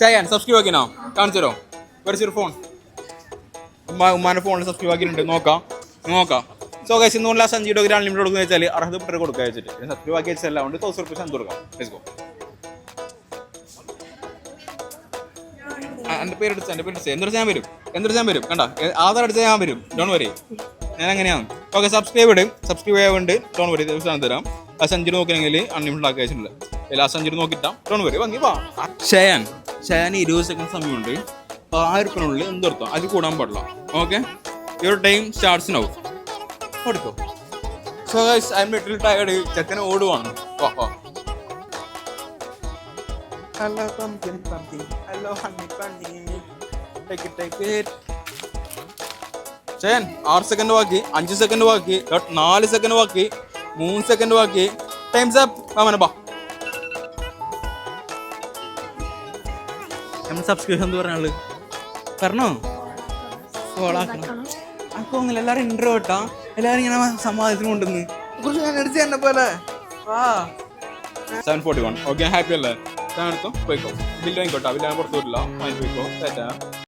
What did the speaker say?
ചെയ്യാൻ സബ്സ്ക്രൈബ് ആക്കിനോ കാണിച്ചു തരോ ഒരു ഫോൺ ഉമ്മ ഉമ്മാന്റെ ഫോണിൽ സബ്സ്ക്രൈബ് ആക്കിയിട്ടുണ്ട്. നോക്കാം. നോക്കാം. സോ ഗൈസ് ഇന്ന് ഉള്ള സഞ്ജി ഡോഗ്രാൻ ലിമിറ്റ് കൊടുക്കുന്ന വെച്ചാൽ അർഹതപ്പെട്ട കൊടുക്കുക വെച്ചിട്ട്. സബ്സ്ക്രൈബ് ആക്കി വെച്ചാൽ അതുകൊണ്ട് തൗസൻഡ് റുപ്പീസ് എന്ത് കൊടുക്കാം. ലെറ്റ്സ് ഗോ എന്റെ പേര് എടുത്ത് എന്റെ പേര് എടുത്ത് എന്തൊരു ഞാൻ വരും എന്തൊരു ഞാൻ വരും കണ്ട? ആധാർ അടിച്ചാൽ ഞാൻ വരും ഡോൺ വരി ഞാൻ അങ്ങനെയാണ് ഓക്കെ സബ്സ്ക്രൈബ് ഇടും. സബ്സ്ക്രൈബ് ആയതുകൊണ്ട് ഡോൺ വരി ദിവസം തരാം. ആ സഞ്ചിന് നോക്കണമെങ്കിൽ അൺലിമിറ്റഡ് ആക്കി വെച്ചിട്ടുണ്ട്. എല്ലാ സഞ്ചിന് നോക്കിട്ടാ. ഡോൺ വരി വാങ്ങി വാ. ഷയാൻ ഷയാൻ ഇരുപത് സെക്കൻഡ് സമയമുണ്ട്. അപ്പോൾ ആ ഇരിക്കണുള്ളിൽ എന്തെടുത്തോ അത് കൂടാൻ പാടില്ല. Okay your time starts now കൊടുത്തോ so guys I am little tired ചെക്കന് ഓടുവാണ് വാ Hello pumpkin pumpkin. Hello honey bunny. Take it, take it. ചേൻ ആറ് സെക്കൻഡ് ബാക്കി അഞ്ച് സെക്കൻഡ് ബാക്കി നാല് സെക്കൻഡ് ബാക്കി മൂന്ന് സെക്കൻഡ് ബാക്കി. ടൈംസ് അപ്പ് മാമന ബാ നമ്മൾ സബ്സ്ക്രിപ്ഷൻ എന്ത് പറഞ്ഞാൽ പറഞ്ഞോ? ഫോളോ ആക്കണം അപ്പൊ ഒന്നില്ല എല്ലാരും ഇൻട്രോ കേട്ടോ. എല്ലാരും ഇങ്ങനെ സമാധാനത്തിന് കൊണ്ടുവന്ന്. കുറച്ച് ഞാൻ അടിച്ച് തന്നെ പോലെ. വാ. Seven forty one okay happy അല്ലേ? ഞാൻ എടുത്തോ പോയിക്കോ. ബില്ല് വാങ്ങിക്കോട്ടോ. ബില്ല് ഞാൻ പുറത്തു വരില്ല വാങ്ങി പോയിക്കോ ചേച്ചാ